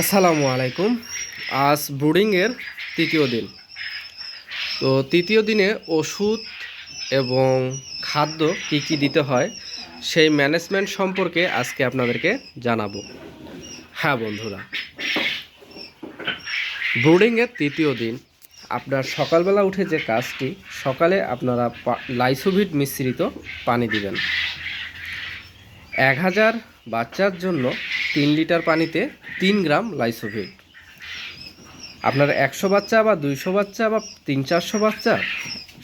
আসসালামু আলাইকুম। আজ ব্রুডিংয়ের তৃতীয় দিন। তো তৃতীয় দিনে ওষুধ এবং খাদ্য কী কী দিতে হয় সেই ম্যানেজমেন্ট সম্পর্কে আজকে আপনাদেরকে জানাব। হ্যাঁ বন্ধুরা, ব্রুডিংয়ের তৃতীয় দিন, আপনার সকালবেলা উঠে যে কাজটি, সকালে আপনারা লাইসোভিট মিশ্রিত পানি দিবেন। এক হাজার বাচ্চার জন্য তিন লিটার পানিতে তিন গ্রাম লাইসোভিট। আপনার একশো বাচ্চা বা দুইশো বাচ্চা বা তিন চারশো বাচ্চা,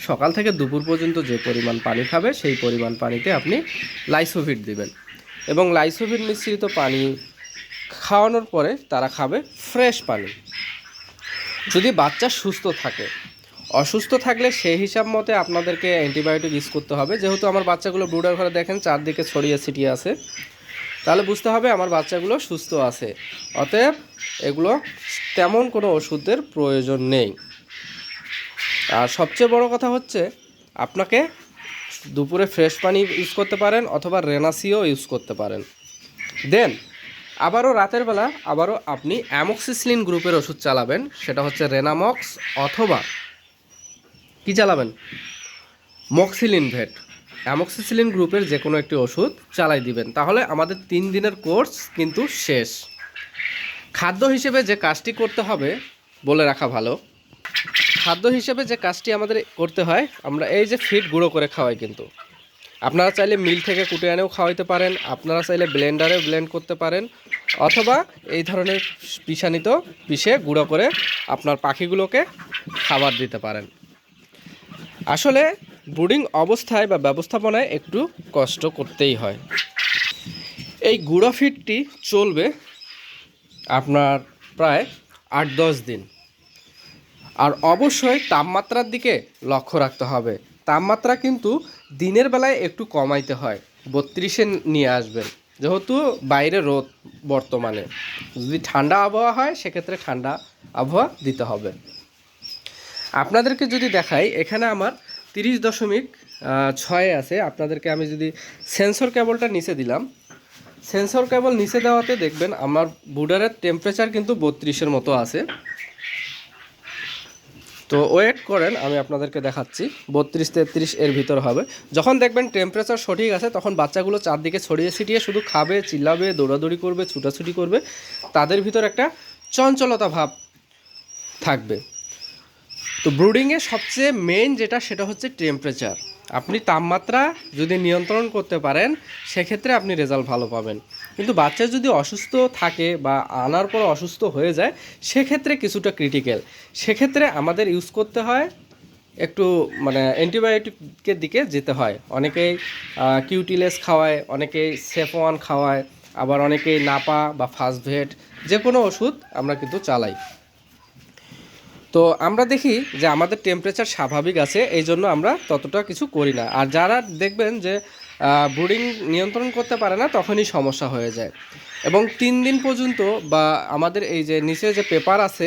সকাল থেকে দুপুর পর্যন্ত যে পরিমাণ পানি খাবে, সেই পরিমাণ পানিতে আপনি লাইসোভিট দিবেন। এবং লাইসোভিট মিশ্রিত পানি খাওয়ানোর পরে তারা খাবে ফ্রেশ পানি। যদি বাচ্চা সুস্থ থাকে, অসুস্থ থাকলে সেই হিসাব মতে আপনাদেরকে অ্যান্টিবায়োটিক ইউজ করতে হবে। যেহেতু আমার বাচ্চাগুলো ব্রুডার ঘরে দেখেন, চারদিকে ছড়িয়ে ছিটিয়ে আছে। তাহলে বুঝতে হবে আমার বাচ্চাগুলো সুস্থ আছে। অতএব এগুলো তেমন কোনো ওষুধের প্রয়োজন নেই। আর সবচেয়ে বড় কথা হচ্ছে, আপনাকে দুপুরে ফ্রেশ পানি ইউজ করতে পারেন অথবা রেনাসিও ইউজ করতে পারেন। দেন, আবারও রাতের বেলা আবারও আপনি অ্যামক্সিসিলিন গ্রুপের ওষুধ চালাবেন, সেটা হচ্ছে রেনামক্স অথবা কি চালাবেন? মক্সিলিন ভেট। অ্যামক্সিসিলিন গ্রুপের যে কোনো একটি ওষুধ চালাই দিবেন। তাহলে আমাদের তিন দিনের কোর্স কিন্তু শেষ। খাদ্য হিসেবে যে কাজটি করতে হবে বলে রাখা ভালো। খাদ্য হিসেবে যে কাজটি আমাদের করতে হয়, আমরা এই যে ফিট গুঁড়ো করে খাওয়াই কিন্তু। আপনারা চাইলে মিল থেকে কুটে এনেও খাওয়াইতে পারেন, আপনারা চাইলে ব্লেন্ডারে ব্লেন্ড করতে পারেন, অথবা এই ধরনের পিসানিত পিষে গুঁড়ো করে আপনার পাখিগুলোকে খাবার দিতে পারেন। আসলে ব্রুডিং অবস্থায় বা ব্যবস্থাপনায় একটু কষ্ট করতেই হয়। এই গুঁড়ো ফিডটি চলবে আপনার প্রায় আট দশ দিন। আর অবশ্যই তাপমাত্রার দিকে লক্ষ্য রাখতে হবে। তাপমাত্রা কিন্তু দিনের বেলায় একটু কমাইতে হয়। বত্রিশে নিয়ে আসবেন। যেহেতু বাইরে রোদ বর্তমানে। যদি ঠান্ডা আবহাওয়া হয়, সেক্ষেত্রে ঠান্ডা আবহাওয়া দিতে হবে। আপনাদেরকে যদি দেখাই, এখানে আমার তিরিশ দশমিক ছয়ে আছে। আপনাদেরকে আমি যদি সেন্সর কেবলটা নিচে দিলাম। সেন্সর কেবল নিচে দেওয়াতে দেখবেন আমার বুডারের টেম্পারেচার কিন্তু বত্রিশের মতো আছে। তো ওয়েট করেন, আমি আপনাদেরকে দেখাচ্ছি। বত্রিশ তেত্রিশ এর ভিতর হবে। যখন দেখবেন টেম্পারেচার সঠিক আছে, তখন বাচ্চাগুলো চারদিকে ছড়িয়ে ছিটিয়ে শুধু খাবে, চিল্লাবে, দৌড়াদৌড়ি করবে, ছুটাছুটি করবে। তাদের ভিতর একটা চঞ্চলতা ভাব থাকবে। তো ব্রুডিংয়ে সবচেয়ে মেন যেটা, সেটা হচ্ছে টেম্পারেচার আপনি তাপমাত্রা যদি নিয়ন্ত্রণ করতে পারেন, সেক্ষেত্রে আপনি রেজাল্ট ভালো পাবেন। কিন্তু বাচ্চা যদি অসুস্থ থাকে বা আনার পর অসুস্থ হয়ে যায়, সেক্ষেত্রে কিছুটা ক্রিটিক্যাল সেক্ষেত্রে আমাদের ইউজ করতে হয় একটু মানে অ্যান্টিবায়োটিকের দিকে যেতে হয়। অনেকেই কিউটিলেস খাওয়ায়, অনেকেই সেফওয়ান খাওয়ায়, আবার অনেকেই নাপা বা ফাস্টভেট যে কোনো ওষুধ আমরা কিন্তু চালাই। তো আমরা দেখি যে আমাদের টেম্পারেচার স্বাভাবিক আছে, এই জন্য আমরা ততটা কিছু করি না। আর যারা দেখবেন যে ব্রুডিং নিয়ন্ত্রণ করতে পারে না, তখনই সমস্যা হয়ে যায়। এবং তিন দিন পর্যন্ত বা আমাদের এই যে নিচে যে পেপার আছে,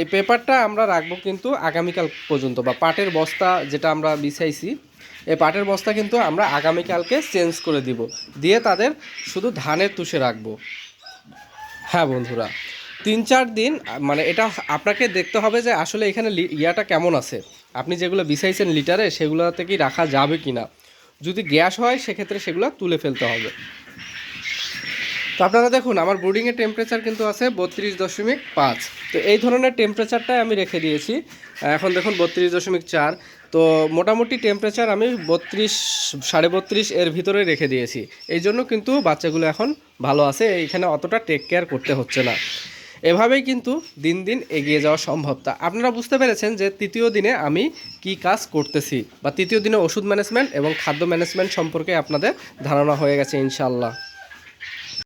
এই পেপারটা আমরা রাখব কিন্তু আগামীকাল পর্যন্ত বা পাটের বস্তা যেটা আমরা বিছাইছি, এই পাটের বস্তা কিন্তু আমরা আগামীকালকে চেঞ্জ করে দিব। দিয়ে তাদের শুধু ধানের তুষে রাখব। হ্যাঁ বন্ধুরা। তিন চার দিন মানে এটা আপনাকে দেখতে হবে যে আসলে এখানে ইয়াটা কেমন আছে। আপনি যেগুলো বিছাইছেন লিটারে সেগুলোতে কি রাখা যাবে কি না যদি গ্যাস হয়, সেক্ষেত্রে সেগুলো তুলে ফেলতে হবে। তো আপনারা দেখুন, আমার বোর্ডিংয়ের টেম্পারেচার কিন্তু আছে বত্রিশ দশমিক পাঁচ। তো এই ধরনের টেম্পারেচারটাই আমি রেখে দিয়েছি। এখন দেখুন, বত্রিশ দশমিক চার। তো মোটামুটি টেম্পারেচার আমি বত্রিশ, সাড়ে বত্রিশ এর ভিতরে রেখে দিয়েছি। এই জন্য কিন্তু বাচ্চাগুলো এখন ভালো আছে। এইখানে অতটা টেক কেয়ার করতে হচ্ছে না। এভাবেই কিন্তু দিন দিন এগিয়ে যাওয়া সম্ভব। তা আপনারা বুঝতে পেরেছেন যে তৃতীয় দিনে আমি কি কাজ করতেছি বা তৃতীয় দিনে ওষুধ ম্যানেজমেন্ট এবং খাদ্য ম্যানেজমেন্ট সম্পর্কে আপনাদের ধারণা হয়ে গেছে ইনশাল্লাহ